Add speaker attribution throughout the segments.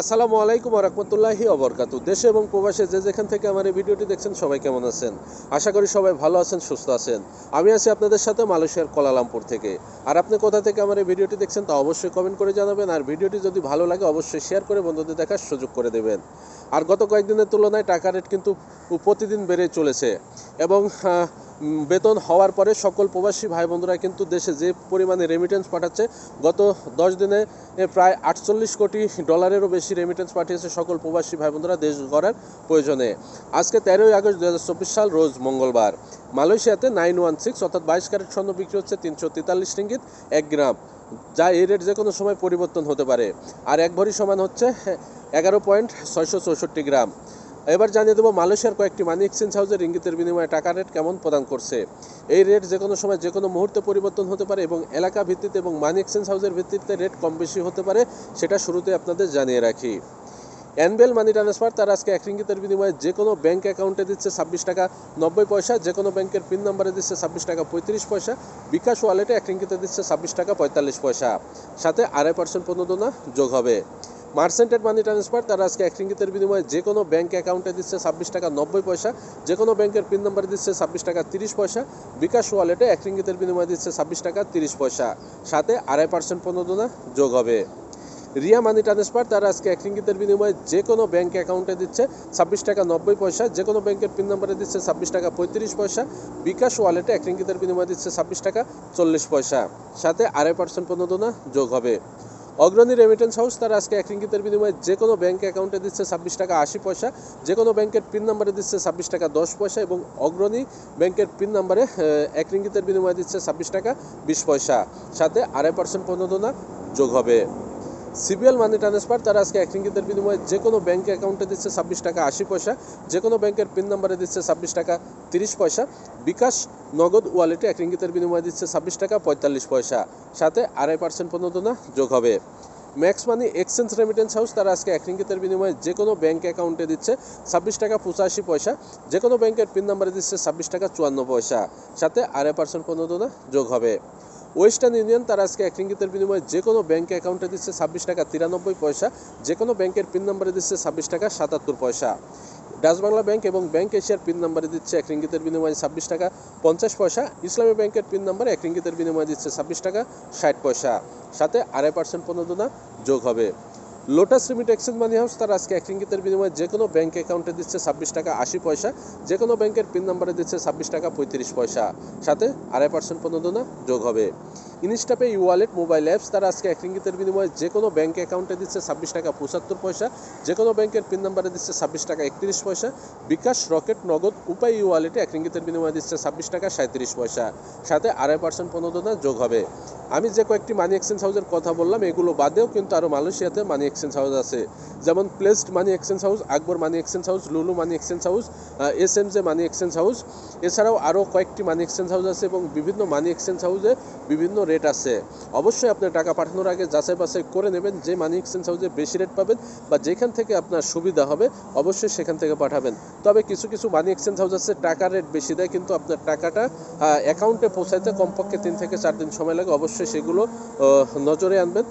Speaker 1: আসসালামু আলাইকুম রহমতুল্লাহি অবরকাত দেশে এবং প্রবাসে যে যেখান থেকে আমার এই ভিডিওটি দেখছেন, সবাই কেমন আছেন? আশা করি সবাই ভালো আছেন, সুস্থ আছেন। আমি আছি আপনাদের সাথে মালয়েশিয়ার কোলালামপুর থেকে। আর আপনি কোথা থেকে আমার এই ভিডিওটি দেখছেন তা অবশ্যই কমেন্ট করে জানাবেন। আর ভিডিওটি যদি ভালো লাগে, অবশ্যই শেয়ার করে বন্ধুদের দেখার সুযোগ করে দেবেন। আর গত কয়েকদিনের তুলনায় টাকা রেট কিন্তু প্রতিদিন বেড়ে চলেছে। এবং বেতন হওয়ার পরে সকল প্রবাসী ভাই বন্ধুরা কিন্তু দেশে যে পরিমাণে রেমিটেন্স পাঠাচ্ছে, গত দশ দিনে প্রায় আটচল্লিশ কোটি ডলারেরও বেশি রেমিটেন্স পাঠিয়েছে সকল প্রবাসী ভাই বন্ধুরা দেশ গড়ার প্রয়োজনে। আজকে তেরোই আগস্ট দু হাজার চব্বিশ সাল, রোজ মঙ্গলবার। মালয়েশিয়াতে নাইন ওয়ান সিক্স অর্থাৎ বাইশ ক্যারেট স্বর্ণ বিক্রি হচ্ছে তিনশো তেতাল্লিশ রিঙ্গিত, এক গ্রাম, যা এই রেট যে কোনো সময় পরিবর্তন হতে পারে। আর এক ভরি সমান হচ্ছে এগারো পয়েন্ট ছয়শো চৌষট্টি গ্রাম। এবার জানিয়ে দেবো, মালয়েশিয়ার কয়েকটি মানি এক্সচেঞ্জ হাউসের ইঙ্গিতের বিনিময়ে টাকা রেট কেমন প্রদান করছে। এই রেট যে কোনো সময় যে কোনো মুহূর্তে পরিবর্তন হতে পারে এবং এলাকা ভিত্তিতে এবং মানি এক্সচেঞ্জ হাউসের ভিত্তিতে রেট কম বেশি হতে পারে, সেটা শুরুতে আপনাদের জানিয়ে রাখি। অ্যানবেল মানি ট্রান্সফার তার আজকে এক রিঙ্গিতের বিনিময়ে যে কোনো ব্যাঙ্ক অ্যাকাউন্টে দিচ্ছে ছাব্বিশ টাকা নব্বই পয়সা, যে কোনো ব্যাংকের পিন নাম্বারে দিচ্ছে ছাব্বিশ টাকা পঁয়ত্রিশ পয়সা, বিকাশ ওয়ালেটে এক রিঙ্গিতে দিচ্ছে ছাব্বিশ টাকা পঁয়তাল্লিশ পয়সা। সাথে আড়াই পার্সেন্ট প্রণোদনা যোগ হবে। মার্সেন্টেড মানি ট্রান্সফার তারা আজকে এক রিঙ্গিতের বিনিময়ে যে কোনো ব্যাঙ্ক অ্যাকাউন্টে দিচ্ছে ছাব্বিশ টাকা নব্বই পয়সা যে কোনো ব্যাংকের পিন নাম্বারে দিচ্ছে ছাব্বিশ টাকা তিরিশ পয়সা, বিকাশ ওয়ালেটে এক রিঙ্গিতের বিনিময়ে দিচ্ছে ছাব্বিশ টাকা তিরিশ পয়সা। সাথে আড়াই পার্সেন্ট প্রণোদনা যোগ হবে। রিয়া মানি ট্রান্সফার তারা আজকে এক রিঙ্গিতের বিনিময়ে যে কোনো ব্যাঙ্ক অ্যাকাউন্টে দিচ্ছে ছাব্বিশ টাকা নব্বই পয়সা যে কোনো ব্যাংকের পিন নাম্বারে দিচ্ছে ছাব্বিশ টাকা পঁয়ত্রিশ পয়সা, বিকাশ ওয়ালেটে এক রিঙ্গিতের বিনিময়ে দিচ্ছে ছাব্বিশ টাকা চল্লিশ পয়সা। সাথে আড়াই পার্সেন্ট প্রণোদনা যোগ হবে। অগ্রণী রেমিটেন্স হাউস তারা আজকে এক রিঙ্গিতের বিনিময়ে যে কোনো ব্যাংক অ্যাকাউন্টে দিচ্ছে ছাব্বিশ টাকা আশি পয়সা যে কোনো ব্যাংকের পিন নাম্বারে দিচ্ছে ছাব্বিশ টাকা দশ পয়সা এবং অগ্রণী ব্যাংকের পিন নাম্বারে এক রিঙ্গিতের বিনিময়ে দিচ্ছে ছাব্বিশ টাকা বিশ পয়সা। সাথে আড়াই পার্সেন্ট প্রণোদনা যোগ হবে। সিবিএল মানি ট্রান্সফার তারা আজকে এক রিঙ্গিতের বিনিময়ে যে কোনো ব্যাংক অ্যাকাউন্টে দিচ্ছে ছাব্বিশ টাকা আশি পয়সা যে কোনো ব্যাংকের পিন নাম্বারে দিচ্ছে ছাব্বিশ টাকা তিরিশ পয়সা, বিকাশ নগদ ওয়ালেটে এক রিঙ্গিতের বিনিময়ে দিচ্ছে ছাব্বিশ টাকা পঁয়তাল্লিশ পয়সা। সাথে আড়াই পার্সেন্ট প্রণোদনা যোগ হবে। Max money exchange remittance house তারা আজকে এক রিঙ্গিতের বিনিময়ে যে কোনো ব্যাংক অ্যাকাউন্টে দিচ্ছে ছাব্বিশ টাকা পঁচাশি পয়সা যে কোনো ব্যাংকের পিন নাম্বারে দিচ্ছে ছাব্বিশ টাকা চুয়ান্ন পয়সা। সাথে আড়াই পার্সেন্ট প্রণোদনা যোগ হবে। ওয়েস্টার্ন ইউনিয়ন তারা আজকে এক রিঙ্গিতের বিনিময়ে যে কোনো ব্যাংক অ্যাকাউন্টে দিচ্ছে ছাব্বিশ টাকা তিরানব্বই পয়সা যে কোনো ব্যাংকের পিন নম্বরে দিচ্ছে ছাব্বিশ টাকা সাতাত্তর পয়সা। ডাচ বাংলা ব্যাংক এবং ব্যাংক এশিয়ার পিন নাম্বারে দিচ্ছে এক রিঙ্গিতের বিনিময়ে ছাব্বিশ টাকা পঞ্চাশ পয়সা ইসলামী ব্যাংকের পিন নাম্বারে এক রিঙ্গিতের বিনিময়ে দিচ্ছে ছাব্বিশ টাকা ষাট পয়সা। সাথে আড়াই পার্সেন্ট প্রণোদনা যোগ হবে। Lotus remit exchange money house তারা আজকে এক রিঙ্গিতের বিনিময়ে যে কোনো ব্যাংক অ্যাকাউন্টে দিচ্ছে ছাব্বিশ টাকা আশি পয়সা যে কোনো ব্যাংকের পিন নাম্বারে দিচ্ছে ছাব্বিশ টাকা পঁয়ত্রিশ পয়সা। সাথে আড়াই পার্সেন্ট প্রণোদনা যোগ হবে। Instapay e wallet mobile apps তারা আজকে এক রিঙ্গিতের বিনিময়ে যে কোনো ব্যাংক অ্যাকাউন্টে দিচ্ছে ছাব্বিশ টাকা পঁচাত্তর পয়সা যে কোনো ব্যাংকের পিন নাম্বারে দিচ্ছে ছাব্বিশ টাকা একত্রিশ পয়সা, বিকাশ, রকেট, নগদ, উপায় ই ওয়ালেটে এক রিঙ্গিতের বিনিময়ে দিচ্ছে ছাব্বিশ টাকা সাঁত্রিশ পয়সা। সাথে আড়াই পার্সেন্ট প্রণোদনা যোগ হবে। আমি যে কয়েকটি মানি এক্সচেঞ্জ হাউসের কথা বললাম, এগুলো বাদেও কিন্তু আরও মালয়েশিয়াতে মানি এক্সচেঞ্জ হাউস আছে। যেমন placed money exchange house Akbar money exchange house Lulu money exchange house S M J money exchange house এছাড়াও আরও কয়েকটি মানি এক্সচেঞ্জ হাউস আছে এবং বিভিন্ন মানি এক্সচেঞ্জ হাউসে বিভিন্ন রেট আছে। অবশ্যই আপনার টাকা পাঠানোর আগে যাচাই বাছাই করে নেবেন যে মানি এক্সচেঞ্জ হাউসে বেশি রেট পাবেন বা যেখান থেকে আপনার সুবিধা হবে, অবশ্যই সেখান থেকে পাঠাবেন। তবে কিছু কিছু মানি এক্সচেঞ্জ হাউস আছে টাকার রেট বেশি দেয়, কিন্তু আপনার টাকাটা অ্যাকাউন্টে পৌঁছাইতে কমপক্ষে তিন থেকে চার দিন সময় লাগে। অবশ্যই সেগুলো নজরে আনবেন।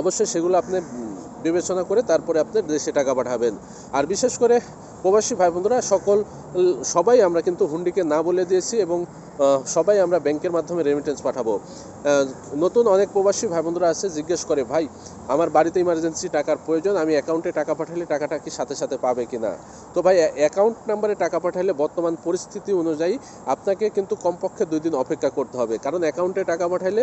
Speaker 1: অবশ্যই সেগুলো আপনি বিবেচনা করে তারপরে আপনি দেশে টাকা পাঠাবেন। আর বিশেষ করে প্রবাসী ভাই বন্ধুরা সকল, সবাই আমরা কিন্তু হুন্ডিকে না বলে দিয়েছি এবং সবাই আমরা ব্যাংকের মাধ্যমে রেমিটেন্স পাঠাবো। নতুন অনেক প্রবাসী ভাই বন্ধুরা আছে, জিজ্ঞেস করে, ভাই, আমার বাড়িতে ইমার্জেন্সি টাকার প্রয়োজন, আমি অ্যাকাউন্টে টাকা পাঠালে টাকাটা কি সাথে সাথে পাবে কি না তো ভাই অ্যাকাউন্ট নাম্বারে টাকা পাঠালে বর্তমান পরিস্থিতি অনুযায়ী আপনাকে কিন্তু কমপক্ষে দুই দিন অপেক্ষা করতে হবে। কারণ অ্যাকাউন্টে টাকা পাঠালে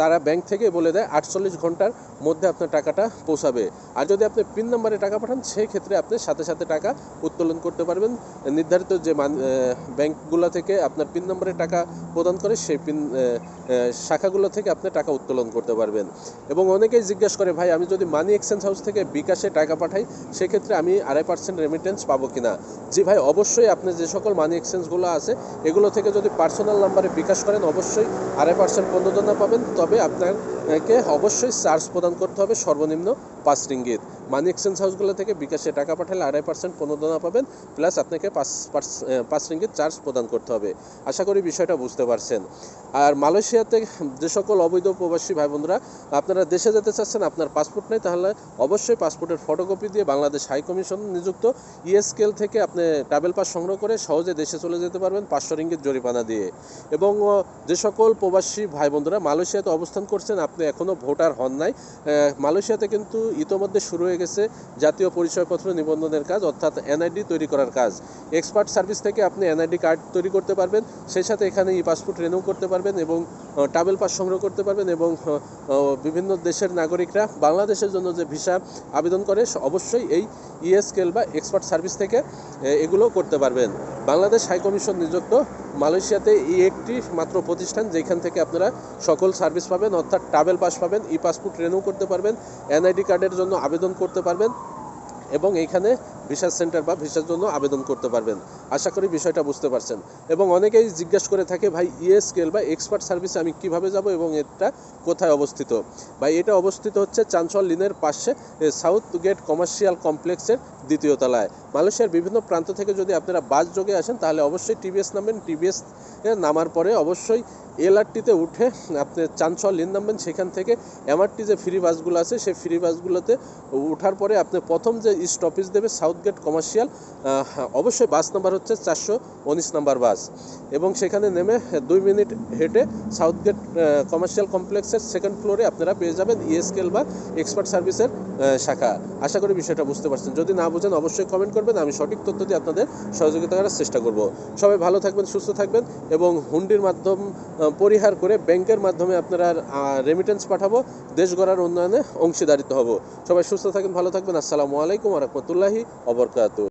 Speaker 1: তারা ব্যাংক থেকে বলে দেয়, আটচল্লিশ ঘণ্টার মধ্যে আপনার টাকাটা পৌঁছাবে। আর যদি আপনি পিন নাম্বারে টাকা পাঠান, সেই ক্ষেত্রে আপনি সাথে সাথে টাকা উত্তোলন করতে পারবেন। নির্ধারিত যে ব্যাংকগুলো থেকে আপনার পিন নাম্বারে টাকা প্রদান করে সেই পিন শাখাগুলো থেকে আপনি টাকা উত্তোলন করতে পারবেন। এবং অনেকেই জিজ্ঞেস করে, ভাই, আমি যদি মানি এক্সচেঞ্জ হাউস থেকে বিকাশে টাকা পাঠাই, সেক্ষেত্রে আমি আড়াই পার্সেন্ট রেমিটেন্স পাবো কিনা? জি ভাই, অবশ্যই আপনি যে সকল মানি এক্সচেঞ্জগুলো আছে, এগুলো থেকে যদি পার্সোনাল নাম্বারে বিকাশ করেন, অবশ্যই আড়াই পার্সেন্ট প্রণোদনা পাবেন। তবে আপনাকে অবশ্যই চার্জ প্রদান করতে হবে সর্বনিম্ন পাঁচ রিঙ্গিত মানি এক্সচেঞ্জ হাউসগুলো থেকে বিকাশে টাকা পাঠালে আড়াই পার্সেন্ট প্রণোদনা পাবেন প্লাস আপনাকে পাঁচ পাঁচ রিঙ্গিত চার্জ প্রদান করতে হবে। আশা করি বিষয়টা বুঝতে পারছেন। আর মালয়েশিয়াতে যে সকল অবৈধ প্রবাসী ভাই বোনরা আপনারা দেশে যেতে চাচ্ছেন, আপনার পাসপোর্ট নেই, তাহলে অবশ্যই পাসপোর্টের ফটোকপি দিয়ে বাংলাদেশ হাই কমিশন নিযুক্ত ইএসকেল থেকে আপনি ট্রাভেল পাস সংগ্রহ করে সহজে দেশে চলে যেতে পারবেন পাঁচশো রিঙ্গিত জরিমানা দিয়ে। এবং যে সকল প্রবাসী ভাই বোনরা মালয়েশিয়াতে অবস্থান করছেন, আপনি এখনও ভোটার হন নাই। মালয়েশিয়াতে কিন্তু ইতোমধ্যে শুরু হয়ে গেছে জাতীয় পরিচয়পত্র নিবন্ধনের কাজ, অর্থাৎ এনআইডি তৈরি করার কাজ। এক্সপার্ট সার্ভিস থেকে আপনি এনআইডি কার্ড তৈরি করতে পারবেন, সেই সাথে এখানে ই পাসপোর্ট রেনিউ করতে পারবেন এবং ট্রাভেল পাস সংগ্রহ করতে পারবেন এবং বিভিন্ন দেশের নাগরিকরা বাংলাদেশের জন্য যে ভিসা আবেদন করে অবশ্যই এই ইএসকেল বা এক্সপার্ট সার্ভিস থেকে এগুলো করতে পারবেন। বাংলাদেশ হাইকমিশন নিযুক্ত মালয়েশিয়াতে এই একটি মাত্র প্রতিষ্ঠান যেখান থেকে আপনারা সকল সার্ভিস পাবেন, অর্থাৎ ট্রাভেল পাস পাবেন ই পাসপোর্ট রেনিউ করতে পারবেন এনআইডি কার্ডের জন্য আবেদন করতে পারবেন এবং এইখানে ভিসা সেন্টার বা ভিসার জন্য আবেদন করতে পারবেন। আশা করি বিষয়টা বুঝতে পারছেন। এবং অনেকেই জিজ্ঞাসা করে থাকে, ভাই ইএসকেল বা এক্সপার্ট সার্ভিসে আমি কীভাবে যাব এবং এটা কোথায় অবস্থিত? ভাই, এটা অবস্থিত হচ্ছে চাঞ্চল লিনের পাশে সাউথ গেট কমার্শিয়াল কমপ্লেক্সের দ্বিতীয় তলায়। মালয়েশিয়ার বিভিন্ন প্রান্ত থেকে যদি আপনারা বাস যোগে আসেন, তাহলে অবশ্যই টিভিএস নামবেন। টিভিএস নামার পরে অবশ্যই এলআরটিতে উঠে আপনি চাঞ্চল লিন নামবেন। সেখান থেকে এমআরটি যে ফ্রি বাসগুলো আছে, সেই ফ্রি বাসগুলোতে ওঠার পরে আপনি প্রথম যে স্টপেজ দেবে সাউথ গেট কমার্শিয়াল অবশ্যই বাস নাম্বার হচ্ছে চারশো উনিশ নাম্বার বাস। এবং সেখানে নেমে দুই মিনিট হেঁটে সাউথ গেট কমার্শিয়াল কমপ্লেক্সের সেকেন্ড ফ্লোরে আপনারা পেয়ে যাবেন ইএসকেল বা এক্সপার্ট সার্ভিসের শাখা। আশা করি বিষয়টা বুঝতে পারছেন। যদি না বুঝেন, অবশ্যই কমেন্ট করবেন। আমি সঠিক তথ্য দিয়ে আপনাদের সহযোগিতা করার চেষ্টা করব। সবাই ভালো থাকবেন, সুস্থ থাকবেন এবং হুন্ডির মাধ্যম পরিহার করে ব্যাংকের মাধ্যমে আপনারা রেমিটেন্স পাঠাবো। দেশ গড়ার উন্নয়নে অংশীদারিত্ব হব। সবাই সুস্থ থাকবেন ভালো থাকবেন। আসসালামু আলাইকুম রহমতুল্লাহি অবরকাত